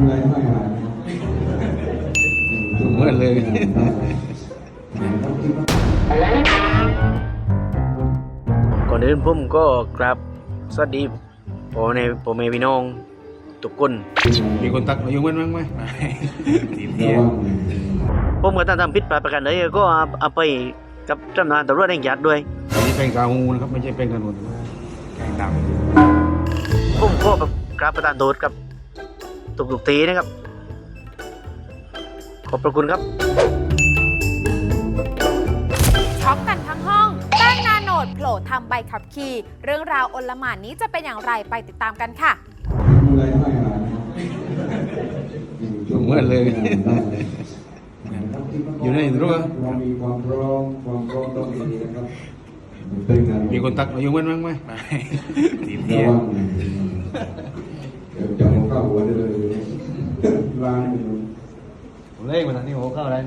อะไรไม่หายเหมือนเลยก่อนอื่นผมก็กราบสวัสดีพ่อในพ่อแม่พี่น้องทุกคน มีคนตักอายุมันมั้งไหมทีเดีระยววังผมก็ตั้งทำผิดพลาดประการใดก็เอาเอาไปกับเจ้าหน้าที่ตำรวจแห่งชาติด้วยอันนี้เป็นกาหูนะครับไม่ใช่เป็นกระนวลแกงดผมขอแบบกราบประทานโทษกับ ตุกตุกๆทีนะครับ ขอบพระคุณครับช็อกกันทั้งห้องแป้งนาโนดโผล่ทำใบขับขี่ เรื่องราวอลหม่านนี้จะเป็นอย่างไรไปติดตามกันค่ะอะไรไม่หายำเหมือนเลย อยู่ในรั้วเรามีความพร้อมความพร้อมต้องมีนะครับเป็นงานมีคนตักอายุมันมั้งไหมทีเดีระยววังเดี๋ยวจะเอาเข้าหัวได้เลยลายผม เล่นมาทางนี้หัวเข้าได้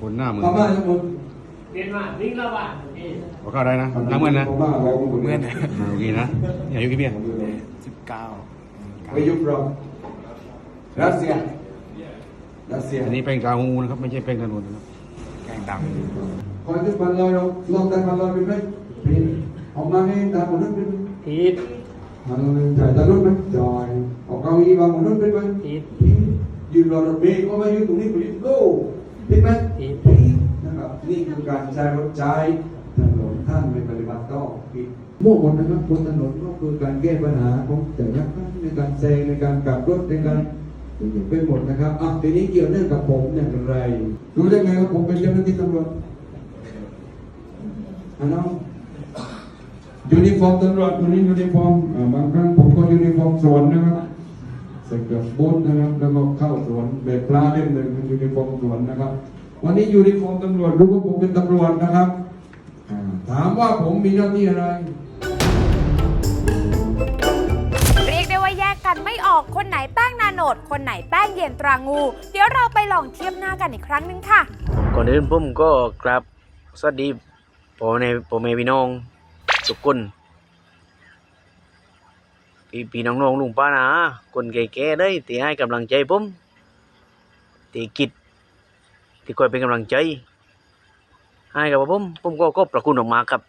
คนหน้าเหมือนเข้าบ้านทั้งหมดหัวเข้าได้นะหน้าเหมือนนะเข้าบ้านเราเหมือนอ่าโอเคนะอย่าอายุกี่ปีอะสิบเก้าไปยุบเรารัสเซียรัสเซียอันนี้เป็นกาหูนะครับไม่ใช่เป็นกระนวลนะครับแกงดคอยที่พันลอยเราลองกันพันลอยเป็นไหมเป็นออกมาให้ตามมนุษย์เป็นไหมทีดมันจ่ายตามรถไหมจ่ายออกเก้าอี้วางบนรถเป็นไหมทีด ยืนรอรถเมล์ก็ไม่ยืนตรงนี้ไปยืนโก้ผิดไหมผิดผิดนะครับนี่คือการใช้รถใช้ถนนท่านไม่ปฏิบัติก็ผิดโม่หมดนะครับบนถนนก็คือการแก้ปัญหาของแต่ละครั้งในการแซงในการกลับรถในการเป็นหมดนะครับอะทีนี้เกี่ยวเนื่องกับผมอย่างไรรู้ได้ไงว่าผมเป็นเจ้าหน้าที่ตำรวจอะน้องยูนิฟอร์มตำรวจวันนี้ยูนิฟอร์มอ่าบางครั้งผมก็ยูนิฟอร์มสวนนะครับ ใส่เกือบบูทนะครับ แล้วก็เข้าสวนแบบปลาเล่มหนึ่งเป็นยูนิฟอร์มสวนนะครับ วันนี้ยูนิฟอร์มตำรวจรู้ว่าผมเป็นตำรวจนะครับอ่าถามว่าผมมีหน้าที่อะไร เรียกได้ว่าแยกกันไม่ออกคนไหนแป้งนาโนด คนไหนแป้งเย็นตรางู เดี๋ยวเราไปลองเทียบหน้ากันอีกครั้งหนึงค่ะ ก่อนอื่นผมก็กราบสวัสดีพ่อในพ่อแม่พี่น้องทุกคน พี่พี่น้องๆลุงป้านาคนแก่ๆได้ที่ให้กำลังใจผมที่คิดที่คอยเป็นกำลังใจให้กับผมผมก็ขอบพระคุณออกมาครับ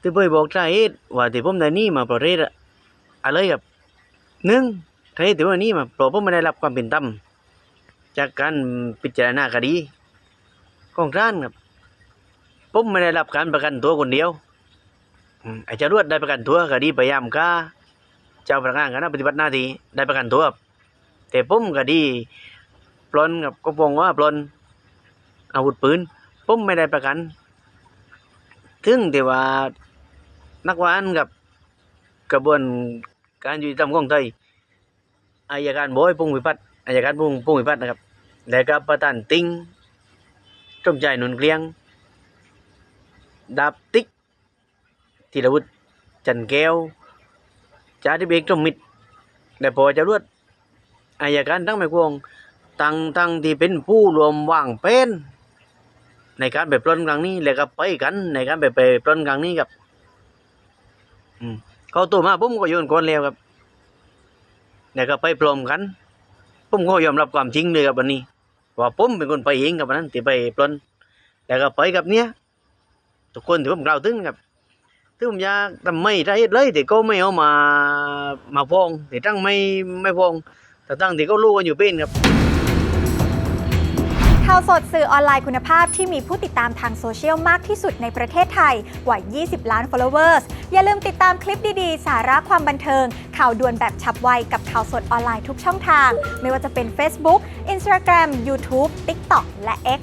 ที่เพื่อบอกสาเหตุว่าที่ผมได้นี่มาประเทศอะไรครับหนึ่งสาเหตุที่ว่าหนี่มาเพราะผมไม่ได้รับความเป็นธรรมจากการพิจารณาคดีของศาลครับผมไม่ได้รับการประกันตัวคนเดียว ไอ้จรวดได้ประกันตัวคดีพยายามฆ่าเจ้าพนักงานคณะปฏิบัติหน้าที่ได้ประกันตัวแต่ผมคดีปล้นกับก็ปองว่าปล้นอาวุธปืนผมไม่ได้ประกัน ถึงแต่ว่านักวานกับกระบวนการยุติธรรมของไทยอายการบอยพงษ์วิพัฒน์อายการพงษ์พงษ์วิพัฒน์นะครับและก็ประธานติงจมใจหนุนเกลียงดาบติ๊ก ธีรวุฒิจันแก้วจ่าธิเบกจมมิตรและพอจะรวดอายการทั้งไม่กวงตั้งทั้งที่เป็นผู้รวมวางเป็นในการไปปล้นครั้งนี้และก็ไปกัน ในการไปไปปล้นครั้งนี้ครับอืมเขาตัวมาผมก็โยนก่อนแล้วครับแล้วก็ไปปลอมกันผมก็ยอมรับความจริงเลยครับวันนี้ ว่าผมเป็นคนไปเองกับวันนั้นที่ไปปล้นแล้วก็ไปกับเนี้ยทุกคนที่ผมกล่าวถึงครับ ที่ผมอยากทำไม่ได้เลยแต่ก็ไม่เอามามาฟองแต่ตั้งไม่ไม่ฟอง แต่ตั้งที่เขารู้กันอยู่เป็นครับข่าวสดสื่อออนไลน์คุณภาพที่มีผู้ติดตามทางโซเชียลมากที่สุดในประเทศไทยกว่า 20 ล้าน followers อย่าลืมติดตามคลิปดีๆ สาระความบันเทิง ข่าวด่วนแบบฉับไวกับข่าวสดออนไลน์ทุกช่องทาง ไม่ว่าจะเป็น Facebook Instagram YouTube TikTok และ X